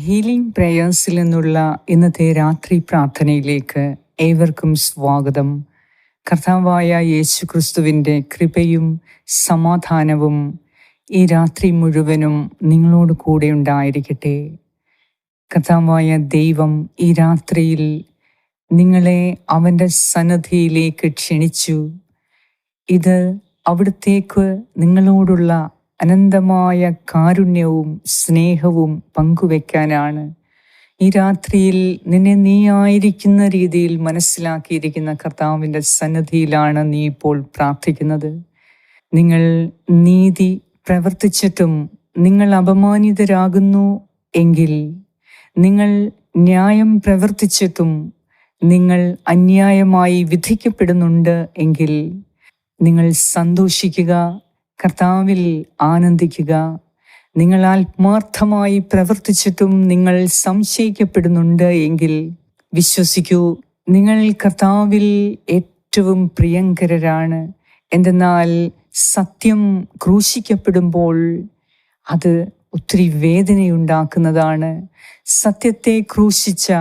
Healing പ്രേയേഴ്സിൽ നിന്നുള്ള ഇന്നത്തെ രാത്രി പ്രാർത്ഥനയിലേക്ക് ഏവർക്കും സ്വാഗതം. കർത്താവായ യേശു ക്രിസ്തുവിന്റെ കൃപയും സമാധാനവും ഈ രാത്രി മുഴുവനും നിങ്ങളോട് കൂടെ ഉണ്ടായിരിക്കട്ടെ. കർത്താവായ ദൈവം ഈ രാത്രിയിൽ നിങ്ങളെ അവന്റെ സന്നദ്ധിയിലേക്ക് ക്ഷണിച്ചു. ഇത് അവിടത്തേക്ക് നിങ്ങളോടുള്ള അനന്തമായ കാരുണ്യവും സ്നേഹവും പങ്കുവെക്കാനാണ് ഈ രാത്രിയിൽ നിന്നെ നീ ആയിരിക്കുന്ന രീതിയിൽ മനസ്സിലാക്കിയിരിക്കുന്ന കർത്താവിന്റെ സന്നദ്ധിയിലാണ് നീ ഇപ്പോൾ പ്രാർത്ഥിക്കുന്നത്. നിങ്ങൾ നീതി പ്രവർത്തിച്ചിട്ടും നിങ്ങൾ അപമാനിതരാകുന്നു എങ്കിൽ നിങ്ങൾ ന്യായം പ്രവർത്തിച്ചിട്ടും നിങ്ങൾ അന്യായമായി വിധിക്കപ്പെടുന്നുണ്ട് എങ്കിൽ നിങ്ങൾ സന്തോഷിക്കുക കർത്താവിൽ ആനന്ദിക്കുക. നിങ്ങൾ ആത്മാർത്ഥമായി പ്രവർത്തിച്ചിട്ടും നിങ്ങൾ സംശയിക്കപ്പെടുന്നുണ്ട് എങ്കിൽ വിശ്വസിക്കൂ നിങ്ങൾ കർത്താവിൽ ഏറ്റവും പ്രിയങ്കരരാണ്. എന്തെന്നാൽ സത്യം ക്രൂശിക്കപ്പെടുമ്പോൾ അത് ഒത്തിരി വേദനയുണ്ടാക്കുന്നതാണ്. സത്യത്തെ ക്രൂശിച്ച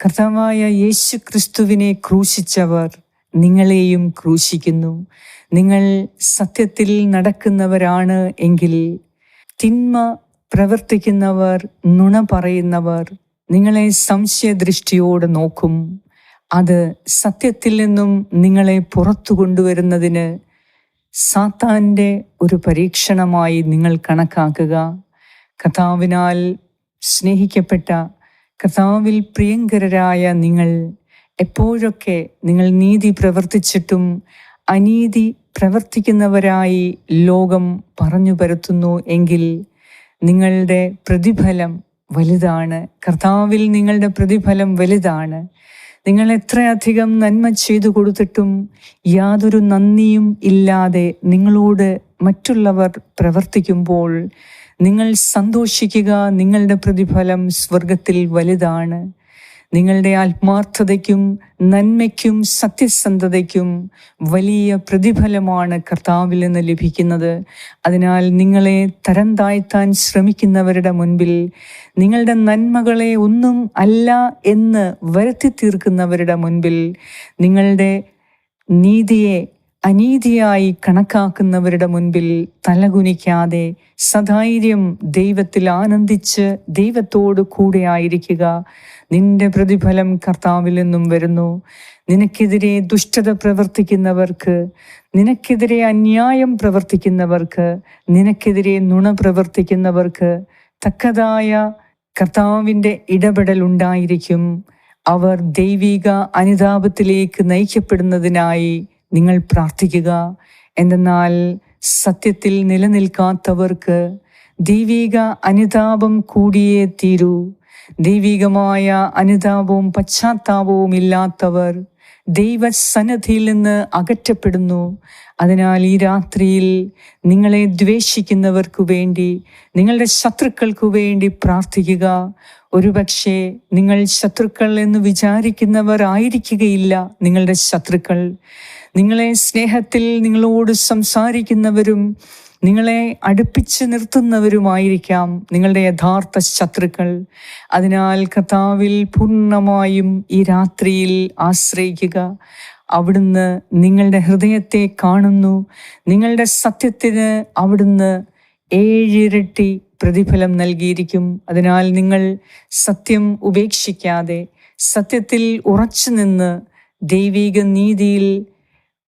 കർത്താവായ യേശു ക്രിസ്തുവിനെ ക്രൂശിച്ചവർ നിങ്ങളെയും ക്രൂശിക്കുന്നു. നിങ്ങൾ സത്യത്തിൽ നടക്കുന്നവരാണ് എങ്കിൽ തിന്മ പ്രവർത്തിക്കുന്നവർ നുണ പറയുന്നവർ നിങ്ങളെ സംശയദൃഷ്ടിയോടെ നോക്കും. അത് സത്യത്തിൽ നിന്നും നിങ്ങളെ പുറത്തു കൊണ്ടുവരുന്നതിന് സാത്താന്റെ ഒരു പരീക്ഷണമായി നിങ്ങൾ കണക്കാക്കുക. കഥാവിനാൽ സ്നേഹിക്കപ്പെട്ട കഥാവിൽ പ്രിയങ്കരരായ നിങ്ങൾ എപ്പോഴൊക്കെ നിങ്ങൾ നീതി പ്രവർത്തിച്ചിട്ടും അനീതി പ്രവർത്തിക്കുന്നവരായി ലോകം പറഞ്ഞു പരത്തുന്നു എങ്കിൽ നിങ്ങളുടെ പ്രതിഫലം വലുതാണ്. കർത്താവിൽ നിങ്ങളുടെ പ്രതിഫലം വലുതാണ്. നിങ്ങൾ എത്രയധികം നന്മ ചെയ്തു കൊടുത്തിട്ടും യാതൊരു നന്ദിയും ഇല്ലാതെ നിങ്ങളോട് മറ്റുള്ളവർ പ്രവർത്തിക്കുമ്പോൾ നിങ്ങൾ സന്തോഷിക്കുക നിങ്ങളുടെ പ്രതിഫലം സ്വർഗത്തിൽ വലുതാണ്. നിങ്ങളുടെ ആത്മാർത്ഥതയ്ക്കും നന്മയ്ക്കും സത്യസന്ധതയ്ക്കും വലിയ പ്രതിഫലമാണ് കർത്താവിൽ നിന്ന് ലഭിക്കുന്നത്. അതിനാൽ നിങ്ങളെ തരം താഴ്ത്താൻ ശ്രമിക്കുന്നവരുടെ മുൻപിൽ നിങ്ങളുടെ നന്മകളെ ഒന്നും അല്ല എന്ന് വരുത്തി തീർക്കുന്നവരുടെ മുൻപിൽ നിങ്ങളുടെ നീതിയെ അനീതിയായി കണക്കാക്കുന്നവരുടെ മുൻപിൽ തലകുനിക്കാതെ സധൈര്യം ദൈവത്തിൽ ആനന്ദിച്ച് ദൈവത്തോട് കൂടെ ആയിരിക്കുക. നിന്റെ പ്രതിഫലം കർത്താവിൽ നിന്നും വരുന്നു. നിനക്കെതിരെ ദുഷ്ടത പ്രവർത്തിക്കുന്നവർക്ക് നിനക്കെതിരെ അന്യായം പ്രവർത്തിക്കുന്നവർക്ക് നിനക്കെതിരെ നുണ പ്രവർത്തിക്കുന്നവർക്ക് തക്കതായ കർത്താവിന്റെ ഇടപെടൽ ഉണ്ടായിരിക്കും. അവർ ദൈവിക അനുതാപത്തിലേക്ക് നയിക്കപ്പെടുന്നതിനായി നിങ്ങൾ പ്രാർത്ഥിക്കുക. എന്തെന്നാൽ സത്യത്തിൽ നിലനിൽക്കാത്തവർക്ക് ദൈവിക അനുതാപം കൂടിയേ തീരൂ. ദൈവികമായ അനുതാപവും പശ്ചാത്താപവും ഇല്ലാത്തവർ ദൈവസന്നദ്ധിയിൽ നിന്ന് അകറ്റപ്പെടുന്നു. അതിനാൽ ഈ രാത്രിയിൽ നിങ്ങളെ ദ്വേഷിക്കുന്നവർക്കു വേണ്ടി നിങ്ങളുടെ ശത്രുക്കൾക്കു വേണ്ടി പ്രാർത്ഥിക്കുക. ഒരുപക്ഷെ നിങ്ങൾ ശത്രുക്കൾ എന്ന് വിചാരിക്കുന്നവർ ആയിരിക്കുകയില്ല നിങ്ങളുടെ ശത്രുക്കൾ. നിങ്ങളെ സ്നേഹത്തിൽ നിങ്ങളോട് സംസാരിക്കുന്നവരും നിങ്ങളെ അടുപ്പിച്ച് നിർത്തുന്നവരുമായിരിക്കാം നിങ്ങളുടെ യഥാർത്ഥ ശത്രുക്കൾ. അതിനാൽ കർത്താവിൽ പൂർണമായും ഈ രാത്രിയിൽ ആശ്രയിക്കുക. അവിടുന്ന് നിങ്ങളുടെ ഹൃദയത്തെ കാണുന്നു. നിങ്ങളുടെ സത്യത്തിന് അവിടുന്ന് ഏഴിരട്ടി പ്രതിഫലം നൽകിയിരിക്കും. അതിനാൽ നിങ്ങൾ സത്യം ഉപേക്ഷിക്കാതെ സത്യത്തിൽ ഉറച്ചു നിന്ന് ദൈവിക നീതിയിൽ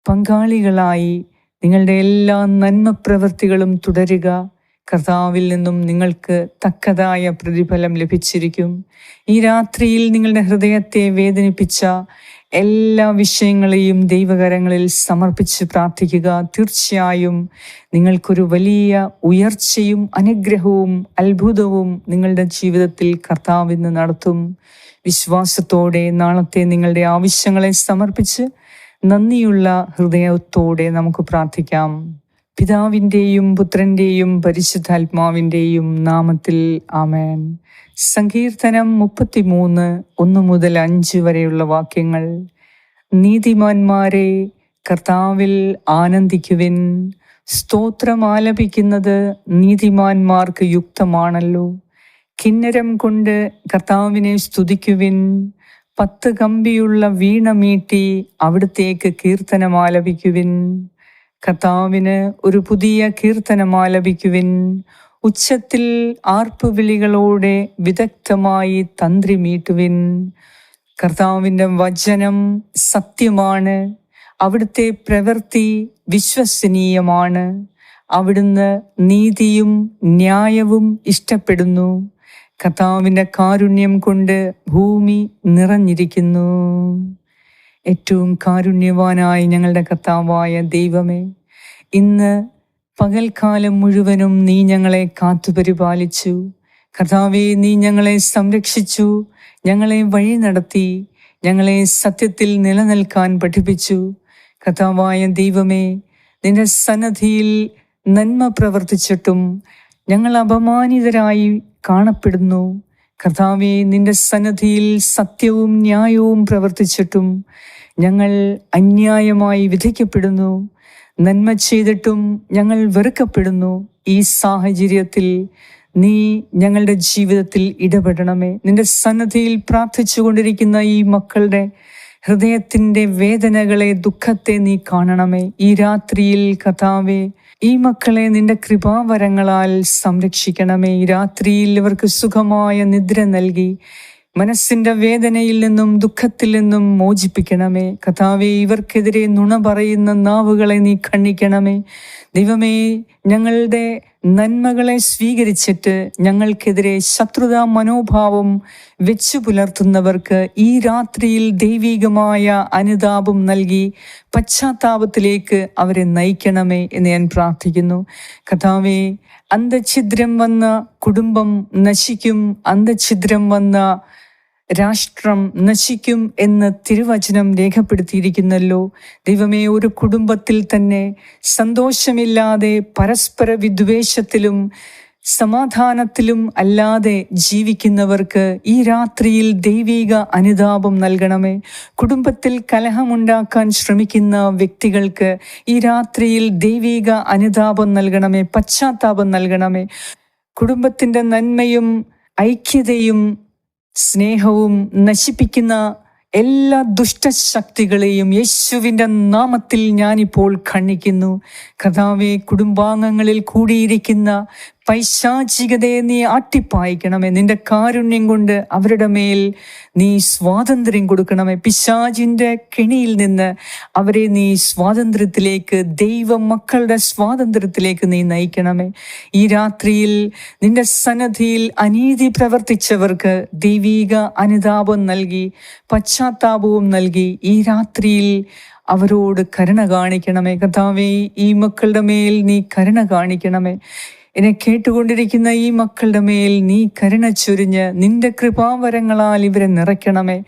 പങ്കാളികളായി നിങ്ങളുടെ എല്ലാ നന്മ പ്രവൃത്തികളും തുടരുക. കർത്താവിൽ നിന്നും നിങ്ങൾക്ക് തക്കതായ പ്രതിഫലം ലഭിച്ചിരിക്കും. ഈ രാത്രിയിൽ നിങ്ങളുടെ ഹൃദയത്തെ വേദനിപ്പിച്ച എല്ലാ വിഷയങ്ങളെയും ദൈവകരങ്ങളിൽ സമർപ്പിച്ച് പ്രാർത്ഥിക്കുക. തീർച്ചയായും നിങ്ങൾക്കൊരു വലിയ ഉയർച്ചയും അനുഗ്രഹവും അത്ഭുതവും നിങ്ങളുടെ ജീവിതത്തിൽ കർത്താവിന്ന് നടത്തും. വിശ്വാസത്തോടെ നാളത്തെ നിങ്ങളുടെ ആവശ്യങ്ങളെ സമർപ്പിച്ച് നന്ദിയുള്ള ഹൃദയത്തോടെ നമുക്ക് പ്രാർത്ഥിക്കാം. പിതാവിന്റെയും പുത്രന്റെയും പരിശുദ്ധാത്മാവിന്റെയും നാമത്തിൽ ആമേൻ. സങ്കീർത്തനം മുപ്പത്തിമൂന്ന് ഒന്ന് മുതൽ അഞ്ച് വരെയുള്ള വാക്യങ്ങൾ. നീതിമാന്മാരെ കർത്താവിൽ ആനന്ദിക്കുവിൻ. സ്തോത്രം ആലപിക്കുന്നത് നീതിമാന്മാർക്ക് യുക്തമാണല്ലോ. കിന്നരം കൊണ്ട് കർത്താവിനെ സ്തുതിക്കുവിൻ. പത്ത് കമ്പിയുള്ള വീണ മീട്ടി അവിടത്തേക്ക് കീർത്തനമാലപിക്കുവിൻ. കർത്താവിന് ഒരു പുതിയ കീർത്തനമാലപിക്കുവിൻ. ഉച്ചത്തിൽ ആർപ്പുവിളികളോടെ വിദഗ്ധമായി തന്ത്രി മീട്ടുവിൻ. കർത്താവിന്റെ വചനം സത്യമാണ്. അവിടുത്തെ പ്രവൃത്തി വിശ്വസനീയമാണ്. അവിടുന്ന് നീതിയും ന്യായവും ഇഷ്ടപ്പെടുന്നു. കർത്താവിന്റെ കാരുണ്യം കൊണ്ട് ഭൂമി നിറഞ്ഞിരിക്കുന്നു. ഏറ്റവും കാരുണ്യവാനായ ഞങ്ങളുടെ കർത്താവായ ദൈവമേ ഇന്ന് പകൽക്കാലം മുഴുവനും നീ ഞങ്ങളെ കാത്തുപരിപാലിച്ചു കർത്താവെ നീ ഞങ്ങളെ സംരക്ഷിച്ചു ഞങ്ങളെ വഴി നടത്തി ഞങ്ങളെ സത്യത്തിൽ നിലനിൽക്കാൻ പഠിപ്പിച്ചു. കർത്താവായ ദൈവമേ നിന്റെ സന്നദ്ധിയിൽ നന്മ പ്രവർത്തിച്ചിട്ടും ഞങ്ങൾ അപമാനിതരായി കാണപ്പെടുന്നു. കർത്താവെ നിന്റെ സന്നദ്ധിയിൽ സത്യവും ന്യായവും പ്രവർത്തിച്ചിട്ടും ഞങ്ങൾ അന്യായമായി വിധിക്കപ്പെടുന്നു. നന്മ ചെയ്തിട്ടും ഞങ്ങൾ വെറുക്കപ്പെടുന്നു. ഈ സാഹചര്യത്തിൽ നീ ഞങ്ങളുടെ ജീവിതത്തിൽ ഇടപെടണമേ. നിന്റെ സന്നദ്ധിയിൽ പ്രാർത്ഥിച്ചു കൊണ്ടിരിക്കുന്ന ഈ മക്കളുടെ ഹൃദയത്തിന്റെ വേദനകളെ ദുഃഖത്തെ നീ കാണണമേ. ഈ രാത്രിയിൽ കഥാവേ ഈ മക്കളെ നിന്റെ കൃപാവരങ്ങളാൽ സംരക്ഷിക്കണമേ. രാത്രിയിൽ ഇവർക്ക് സുഖമായ നിദ്ര നൽകി മനസ്സിന്റെ വേദനയിൽ നിന്നും ദുഃഖത്തിൽ നിന്നും മോചിപ്പിക്കണമേ. കഥാവെ ഇവർക്കെതിരെ നുണ പറയുന്ന നാവുകളെ നീ ഖണ്ഡിക്കണമേ. ദൈവമേ ഞങ്ങളുടെ നന്മകളെ സ്വീകരിച്ചിട്ട് ഞങ്ങൾക്കെതിരെ ശത്രുതാ മനോഭാവം വെച്ചു പുലർത്തുന്നവർക്ക് ഈ രാത്രിയിൽ ദൈവികമായ അനുതാപം നൽകി പശ്ചാത്താപത്തിലേക്ക് അവരെ നയിക്കണമേ എന്ന് ഞാൻ പ്രാർത്ഥിക്കുന്നു. കഥാവേ അന്തഛിദ്രം വന്ന കുടുംബം നശിക്കും. അന്തഛിദ്രം വന്ന രാഷ്ട്രം നശിക്കും എന്ന് തിരുവചനം രേഖപ്പെടുത്തിയിരിക്കുന്നല്ലോ. ദൈവമേ ഒരു കുടുംബത്തിൽ തന്നെ സന്തോഷമില്ലാതെ പരസ്പര വിദ്വേഷത്തിലും സമാധാനത്തിലും അല്ലാതെ ജീവിക്കുന്നവർക്ക് ഈ രാത്രിയിൽ ദൈവിക അനുതാപം നൽകണമേ. കുടുംബത്തിൽ കലഹമുണ്ടാക്കാൻ ശ്രമിക്കുന്ന വ്യക്തികൾക്ക് ഈ രാത്രിയിൽ ദൈവിക അനുതാപം നൽകണമേ പശ്ചാത്താപം നൽകണമേ. കുടുംബത്തിന്റെ നന്മയും ഐക്യതയും സ്നേഹവും നശിപ്പിക്കുന്ന എല്ലാ ദുഷ്ടശക്തികളെയും യേശുവിന്റെ നാമത്തിൽ ഞാനിപ്പോൾ ഖണ്ഡിക്കുന്നു. കഥാവെ കുടുംബാംഗങ്ങളിൽ കൂടിയിരിക്കുന്ന പൈശാചികതയെ നീ അട്ടിപ്പായിക്കണമേ. നിന്റെ കാരുണ്യം കൊണ്ട് അവരുടെ മേൽ നീ സ്വാതന്ത്ര്യം കൊടുക്കണമേ. പിശാചിന്റെ കെണിയിൽ നിന്ന് അവരെ നീ സ്വാതന്ത്ര്യത്തിലേക്ക് ദൈവ മക്കളുടെ സ്വാതന്ത്ര്യത്തിലേക്ക് നീ നയിക്കണമേ. ഈ രാത്രിയിൽ നിന്റെ സന്നദ്ധിയിൽ അനീതി പ്രവർത്തിച്ചവർക്ക് ദൈവീക അനുതാപം നൽകി പശ്ചാത്താപവും നൽകി ഈ രാത്രിയിൽ അവരോട് കരുണ കാണിക്കണമേ. കഥാവേ ഈ മക്കളുടെ മേൽ നീ കരുണ കാണിക്കണമേ. എന്നെ കേട്ടുകൊണ്ടിരിക്കുന്ന ഈ മക്കളുടെ മേൽ നീ കരുണ ചൊരിഞ്ഞ് നിന്റെ കൃപാവരങ്ങളാൽ ഇവരെ നിറയ്ക്കണമേ.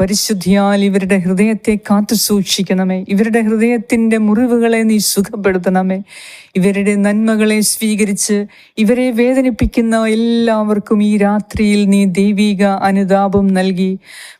പരിശുദ്ധിയാൽ ഇവരുടെ ഹൃദയത്തെ കാത്തു സൂക്ഷിക്കണമേ. ഇവരുടെ ഹൃദയത്തിന്റെ മുറിവുകളെ നീ സുഖപ്പെടുത്തണമേ. ഇവരുടെ നന്മകളെ സ്വീകരിച്ച് ഇവരെ വേദനിപ്പിക്കുന്ന എല്ലാവർക്കും ഈ രാത്രിയിൽ നീ ദൈവിക അനുതാപം നൽകി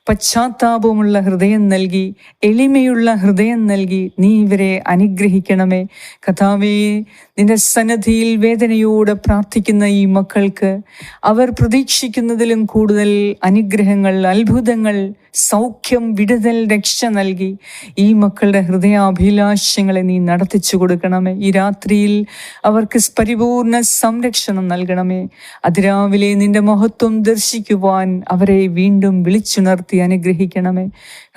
പശ്ചാത്താപമുള്ള ഹൃദയം നൽകി എളിമയുള്ള ഹൃദയം നൽകി നീ ഇവരെ അനുഗ്രഹിക്കണമേ. കഥാവേ നിന്റെ സന്നദ്ധിയിൽ വേദനയോടെ പ്രാർത്ഥിക്കുന്ന ഈ മക്കൾക്ക് അവർ പ്രതീക്ഷിക്കുന്നതിലും കൂടുതൽ അനുഗ്രഹങ്ങൾ അത്ഭുതങ്ങൾ സൗഖ്യം വിടുതൽ രക്ഷ നൽകി. ഈ മക്കളുടെ ഹൃദയാഭിലാഷങ്ങളെ നീ നടത്തിച്ചു കൊടുക്കണമേ. ഈ രാത്രിയിൽ അവർക്ക് പരിപൂർണ സംരക്ഷണം നൽകണമേ. അതിരാവിലെ നിന്റെ മഹത്വം ദർശിക്കുവാൻ അവരെ വീണ്ടും വിളിച്ചുണർത്തി അനുഗ്രഹിക്കണമേ.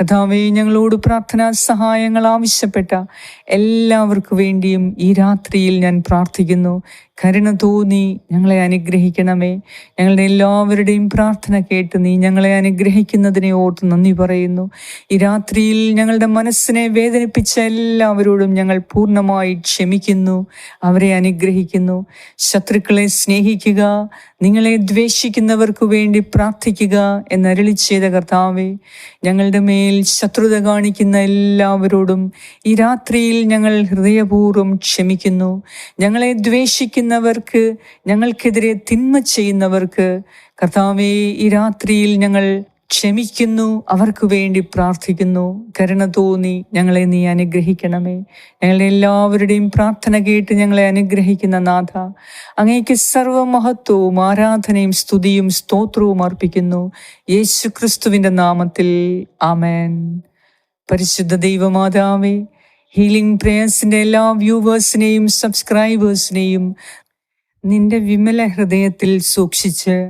കഥാവേ ഞങ്ങളോട് പ്രാർത്ഥനാ സഹായങ്ങൾ ആവശ്യപ്പെട്ട എല്ലാവർക്കു വേണ്ടിയും ഈ രാത്രിയിൽ ഞാൻ പ്രാർത്ഥിക്കുന്നു. കരുണ തോന്നി ഞങ്ങളെ അനുഗ്രഹിക്കണമേ. ഞങ്ങളുടെ എല്ലാവരുടെയും പ്രാർത്ഥന കേട്ട് നീ ഞങ്ങളെ അനുഗ്രഹിക്കുന്നതിനെ ഓർത്ത് നന്ദി പറയുന്നു. ഈ രാത്രിയിൽ ഞങ്ങളുടെ മനസ്സിനെ വേദനിപ്പിച്ച എല്ലാവരോടും ഞങ്ങൾ പൂർണമായി ക്ഷമിക്കുന്നു അവരെ അനുഗ്രഹിക്കുന്നു. ശത്രുക്കളെ സ്നേഹിക്കുക നിങ്ങളെ ദ്വേഷിക്കുന്നവർക്ക് വേണ്ടി പ്രാർത്ഥിക്കുക എന്നരളി ചെയ്ത കർത്താവെ ഞങ്ങളുടെ മേൽ ശത്രുത കാണിക്കുന്ന എല്ലാവരോടും ഈ രാത്രിയിൽ ഞങ്ങൾ ഹൃദയപൂർവം ക്ഷമിക്കുന്നു. ഞങ്ങളെ ദ്വേഷിക്കുന്നവർക്ക് ഞങ്ങൾക്കെതിരെ തിന്മ ചെയ്യുന്നവർക്ക് കർത്താവെ ഈ രാത്രിയിൽ ഞങ്ങൾ ക്ഷമിക്കുന്നു അവർക്ക് വേണ്ടി പ്രാർത്ഥിക്കുന്നു. കരുണ തോന്നി ഞങ്ങളെ നീ അനുഗ്രഹിക്കണമേ. ഞങ്ങളെ എല്ലാവരുടെയും പ്രാർത്ഥന കേട്ട് ഞങ്ങളെ അനുഗ്രഹിക്കുന്ന നാഥ അങ്ങേക്ക് സർവമഹത്വവും ആരാധനയും സ്തുതിയും സ്തോത്രവും അർപ്പിക്കുന്നു. യേശു ക്രിസ്തുവിന്റെ നാമത്തിൽ ആമേൻ. പരിശുദ്ധ ദൈവമാതാവേ ഹീലിംഗ് പ്രേയേഴ്സിന്റെ എല്ലാ വ്യൂവേഴ്സിനെയും സബ്സ്ക്രൈബേഴ്സിനെയും നിന്റെ വിമല ഹൃദയത്തിൽ സൂക്ഷിച്ച്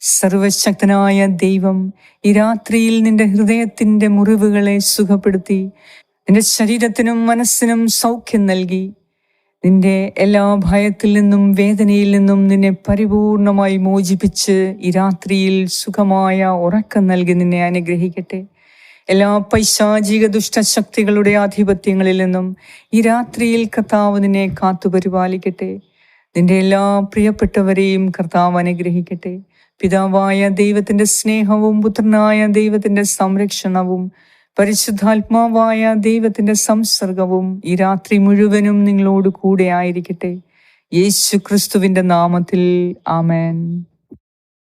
സർവശക്തനായ ദൈവം ഈ രാത്രിയിൽ നിന്റെ ഹൃദയത്തിന്റെ മുറിവുകളെ സുഖപ്പെടുത്തി നിന്റെ ശരീരത്തിനും മനസ്സിനും സൗഖ്യം നൽകി. നിന്റെ എല്ലാ ഭയത്തിൽ നിന്നും വേദനയിൽ നിന്നും നിന്നെ പരിപൂർണമായി മോചിപ്പിച്ച് ഈ രാത്രിയിൽ സുഖമായ ഉറക്കം നൽകി നിന്നെ അനുഗ്രഹിക്കട്ടെ. എല്ലാ പൈശാചിക ദുഷ്ടശക്തികളുടെ ആധിപത്യങ്ങളിൽ നിന്നും ഈ രാത്രിയിൽ കർത്താവ് നിന്നെ കാത്തുപരിപാലിക്കട്ടെ. നിന്റെ എല്ലാ പ്രിയപ്പെട്ടവരെയും കർത്താവ് അനുഗ്രഹിക്കട്ടെ. പിതാവായ ദൈവത്തിന്റെ സ്നേഹവും പുത്രനായ ദൈവത്തിന്റെ സംരക്ഷണവും പരിശുദ്ധാത്മാവായ ദൈവത്തിന്റെ സംസർഗവും ഈ രാത്രി മുഴുവനും നിങ്ങളോട് കൂടെ ആയിരിക്കട്ടെ. യേശു ക്രിസ്തുവിന്റെ നാമത്തിൽ ആമേൻ.